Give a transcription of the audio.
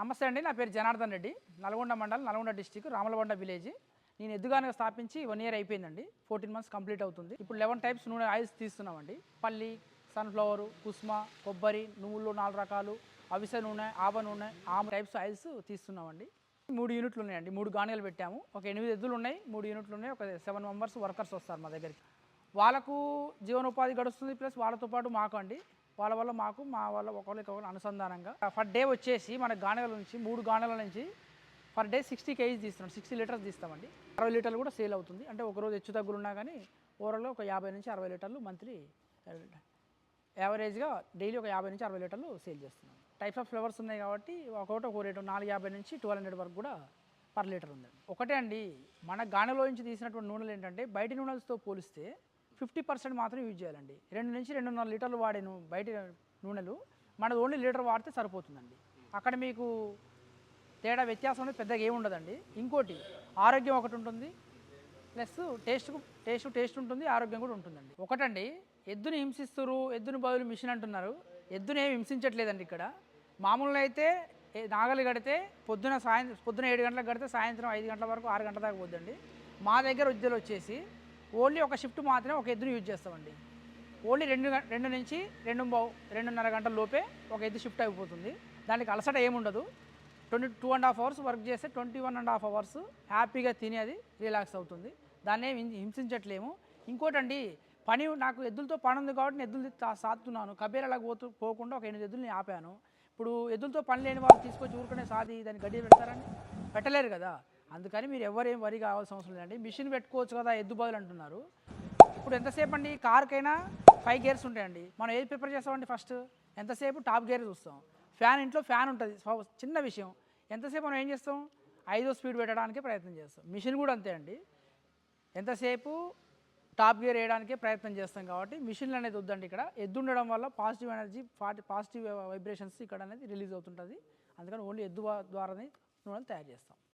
నమస్తే అండి నా పేరు జనార్దన్ రెడ్డి. నల్గొండ మండలం నల్గొండ డిస్టిక్ రామలబండ విలేజ్. నేను ఎద్దుగానే స్థాపించి వన్ ఇయర్ అయిపోయిందండి. ఫోర్టీన్ మంత్స్ కంప్లీట్ అవుతుంది. ఇప్పుడు లెవెన్ టైప్స్ నూనె ఆయిల్స్ తీస్తున్నామండి. పల్లి సన్ఫ్లవరు కుస్మ కొబ్బరి నువ్వులు నాలుగు రకాలు అవిసె నూనె ఆవ నూనె ఆము టైప్స్ ఆయిల్స్ తీస్తున్నామండి. మూడు యూనిట్లు ఉన్నాయండి మూడు గాణాలు పెట్టాము. ఒక ఎనిమిది ఎద్దులు ఉన్నాయి మూడు యూనిట్లు ఉన్నాయి. ఒక సెవెన్ మెంబర్స్ వర్కర్స్ వస్తారు మా దగ్గరికి. వాళ్ళకు జీవనోపాధి గడుస్తుంది ప్లస్ వాళ్ళతో పాటు మాకు అండి వాళ్ళ వల్ల మాకు మా వల్ల ఒకరికి ఒకరు అనుసంధానంగా. పర్ డే వచ్చేసి మన గానెల నుంచి మూడు గానెల నుంచి పర్ డే సిక్స్టీ కేజీస్ తీస్తున్నాం. సిక్స్టీ లీటర్స్ తీస్తామండి. అరవై లీటర్లు కూడా సేల్ అవుతుంది. అంటే ఒకరోజు హెచ్చు తగ్గులు ఉన్నా కానీ ఓవరాల్గా ఒక యాభై నుంచి అరవై లీటర్లు మంత్లీ యావరేజ్గా డైలీ ఒక యాభై నుంచి అరవై లీటర్లు సేల్ చేస్తున్నాం. టైప్స్ ఆఫ్ ఫ్లేవర్స్ ఉన్నాయి కాబట్టి ఒకటి ఒక రేటు నాలుగు యాభై నుంచి ట్వెల్వ్ హండ్రెడ్ వరకు కూడా పర్ లీటర్ ఉందండి. ఒకటే అండి మన గానలో నుంచి తీసినటువంటి నూనెలు ఏంటంటే బయట నూనెలతో పోలిస్తే ఫిఫ్టీ పర్సెంట్ మాత్రం యూజ్ చేయాలండి. రెండు నుంచి రెండున్నర లీటర్లు వాడే బయట నూనెలు మనది ఓన్లీ లీటర్ వాడితే సరిపోతుందండి. అక్కడ మీకు తేడా వ్యత్యాసం అనేది పెద్దగా ఏమి ఉండదండి. ఇంకోటి ఆరోగ్యం ఒకటి ఉంటుంది ప్లస్ టేస్ట్ టేస్ట్ టేస్ట్ ఉంటుంది ఆరోగ్యం కూడా ఉంటుందండి. ఒకటండి ఎద్దుని హింసిస్తారు ఎద్దుని బదులు మిషన్ అంటున్నారు. ఎద్దుని ఏమి హింసించట్లేదండి ఇక్కడ. మామూలుగా అయితే నాగలి కడితే పొద్దున సాయంత్రం పొద్దున ఏడు గంటలకు కడితే సాయంత్రం ఐదు గంటల వరకు ఆరు గంటల దాకా పోద్దండి. మా దగ్గర ఉద్యోగులు వచ్చేసి ఓన్లీ ఒక షిఫ్ట్ మాత్రమే ఒక ఎద్దుని యూజ్ చేస్తామండి. ఓన్లీ రెండు రెండు నుంచి రెండు బావు రెండున్నర గంటల లోపే ఒక ఎద్దు షిఫ్ట్ అయిపోతుంది. దానికి అలసట ఏముండదు. Twenty two and half hours work చేస్తే twenty one and half hours హ్యాపీగా తిని అది రిలాక్స్ అవుతుంది. దాన్ని హిం- హింసించట్లేము. ఇంకోటండి పని నాకు ఎద్దులతో పని ఉంది కాబట్టి నేను ఎద్దులు తా- సాదుతున్నాను కబేరాలకు పోతూ పోకుండా ఒక ఎనిమిది ఎద్దుల్ని ఆపాను. ఇప్పుడు ఎద్దులతో పని లేని వాళ్ళు తీసుకొచ్చి ఊరుకునే సాది దాన్ని గడ్డి పెడతారని పెట్టలేరు కదా. అందుకని మీరు ఎవరేం వరి కావాల్సిన అవసరం లేదండి. మిషన్ పెట్టుకోవచ్చు కదా ఎద్దు బదులు అంటున్నారు. ఇప్పుడు ఎంతసేపు అండి కార్కైనా ఫైవ్ గేర్స్ ఉంటాయండి. మనం ఏది ప్రిపేర్ చేస్తామండి ఫస్ట్? ఎంతసేపు టాప్ గేర్ చూస్తాం. ఫ్యాన్ ఇంట్లో ఫ్యాన్ ఉంటుంది. చిన్న విషయం. ఎంతసేపు మనం ఏం చేస్తాం? ఐదో స్పీడ్ పెట్టడానికి ప్రయత్నం చేస్తాం. మిషన్ కూడా అంతే అండి. ఎంతసేపు టాప్ గేర్ వేయడానికే ప్రయత్నం చేస్తాం కాబట్టి మిషన్లు అనేది వద్దండి ఇక్కడ. ఎద్దు ఉండడం వల్ల పాజిటివ్ ఎనర్జీ పాజిటివ్ వైబ్రేషన్స్ ఇక్కడ అనేది రిలీజ్ అవుతుంటుంది. అందుకని ఓన్లీ ఎద్దు ద్వారానే నూనెలు తయారు చేస్తాం.